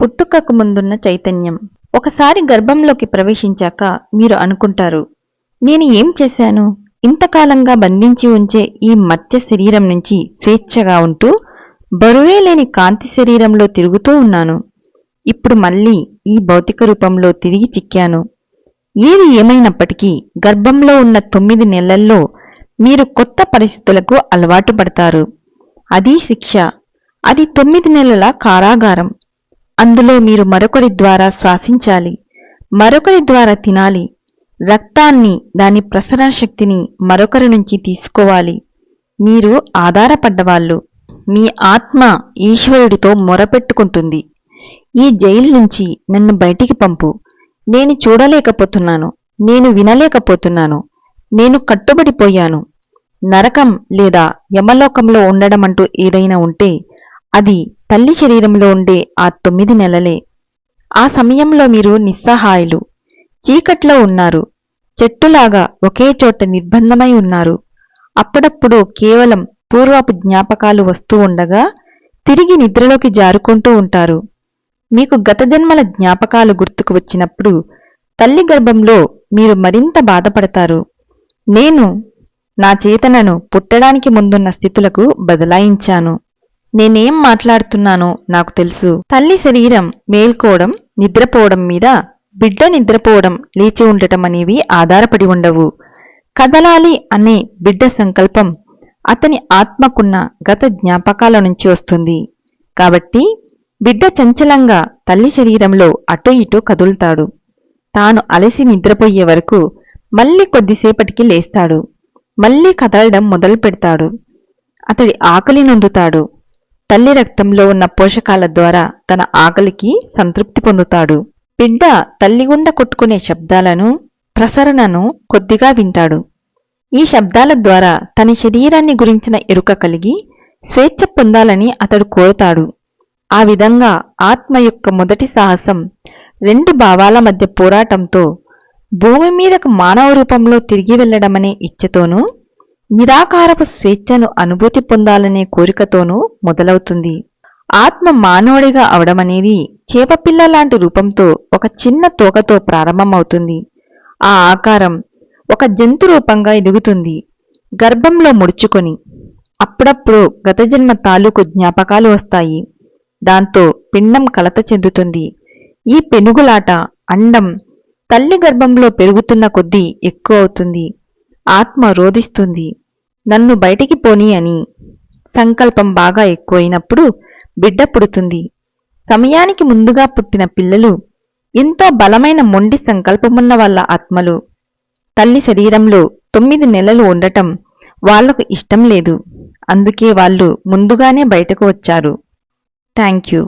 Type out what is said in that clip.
పుట్టుకకు ముందున్న చైతన్యం. ఒకసారి గర్భంలోకి ప్రవేశించాక మీరు అనుకుంటారు నేను ఏం చేశాను? ఇంతకాలంగా బంధించి ఉంచే ఈ మత్య శరీరం నుంచి స్వేచ్ఛగా ఉంటూ బరువే లేని కాంతి శరీరంలో తిరుగుతూ ఉన్నాను. ఇప్పుడు మళ్ళీ ఈ భౌతిక రూపంలో తిరిగి చిక్కాను. ఏది ఏమైనప్పటికీ గర్భంలో ఉన్న తొమ్మిది నెలల్లో మీరు కొత్త పరిస్థితులకు అలవాటు పడతారు. అది శిక్ష. అది తొమ్మిది నెలల కారాగారం. అందులో మీరు మరొకరి ద్వారా శ్వాసించాలి. మరొకరి ద్వారా తినాలి. రక్తాన్ని దాని ప్రసరణ శక్తిని మరొకరి నుంచి తీసుకోవాలి. మీరు ఆధారపడ్డవాళ్ళు. మీ ఆత్మ ఈశ్వరుడితో మొరపెట్టుకుంటుంది. ఈ జైలు నుంచి నన్ను బయటికి పంపు. నేను చూడలేకపోతున్నాను. నేను వినలేకపోతున్నాను. నేను కట్టుబడిపోయాను. నరకం లేదా యమలోకంలో ఉండడం అంటూ ఏదైనా ఉంటే అది తల్లి శరీరంలో ఉండే ఆ తొమ్మిది నెలలే. ఆ సమయంలో మీరు నిస్సహాయులు. చీకట్లో ఉన్నారు. చెట్టులాగా ఒకే చోట నిర్బంధమై ఉన్నారు. అప్పుడప్పుడు కేవలం పూర్వపు జ్ఞాపకాలు వస్తూ ఉండగా తిరిగి నిద్రలోకి జారుకుంటూ ఉంటారు. మీకు గత జన్మల జ్ఞాపకాలు గుర్తుకు వచ్చినప్పుడు తల్లి గర్భంలో మీరు మరింత బాధపడతారు. నేను నా చేతనను పుట్టడానికి ముందున్న స్థితులకు బదలాయించాను. నేనేం మాట్లాడుతున్నానో నాకు తెలుసు. తల్లి శరీరం మేల్కోవడం నిద్రపోవడం మీద బిడ్డ నిద్రపోవడం లేచి ఉండటం అనేవి ఆధారపడి ఉండవు. కదలాలి అనే బిడ్డ సంకల్పం అతని ఆత్మకున్న గత జ్ఞాపకాల నుంచి వస్తుంది. కాబట్టి బిడ్డ చంచలంగా తల్లి శరీరంలో అటు ఇటు కదులుతాడు. తాను అలసి నిద్రపోయే వరకు మళ్ళీ కొద్దిసేపటికి లేస్తాడు. మళ్ళీ కదలడం మొదలు పెడతాడు అతడి ఆకలి నొందుతాడు. తల్లి రక్తంలో ఉన్న పోషకాల ద్వారా తన ఆకలికి సంతృప్తి పొందుతాడు. బిడ్డ తల్లిగుండ కొట్టుకునే శబ్దాలను ప్రసరణను కొద్దిగా వింటాడు. ఈ శబ్దాల ద్వారా తన శరీరాన్ని గురించిన ఎరుక కలిగి స్వేచ్ఛ పొందాలని అతడు కోరుతాడు. ఆ విధంగా ఆత్మ యొక్క మొదటి సాహసం రెండు భావాల మధ్య పోరాటంతో భూమి మీదకు మానవ రూపంలో తిరిగి వెళ్ళడమనే ఇచ్చతోనూ నిరాకారపు స్వేచ్ఛను అనుభూతి పొందాలనే కోరికతోనూ మొదలవుతుంది. ఆత్మ మానవుడిగా అవడమనేది చేపపిల్ల లాంటి రూపంతో ఒక చిన్న తోకతో ప్రారంభమవుతుంది. ఆ ఆకారం ఒక జంతు రూపంగా ఎదుగుతుంది. గర్భంలో ముడుచుకొని అప్పుడప్పుడు గత జన్మ తాలూకు జ్ఞాపకాలు వస్తాయి. దాంతో పిండం కలత చెందుతుంది. ఈ పెనుగులాట అండం తల్లి గర్భంలో పెరుగుతున్న కొద్దీ ఎక్కువ అవుతుంది. ఆత్మ రోధిస్తుంది. నన్ను బయటికి పోని అని. సంకల్పం బాగా ఎక్కువైనప్పుడు బిడ్డ పుడుతుంది. సమయానికి ముందుగా పుట్టిన పిల్లలు ఎంతో బలమైన మొండి సంకల్పమున్న వాళ్ళ ఆత్మలు. తల్లి శరీరంలో తొమ్మిది నెలలు ఉండటం వాళ్ళకు ఇష్టం లేదు. అందుకే వాళ్ళు ముందుగానే బయటకు వచ్చారు. Thank you.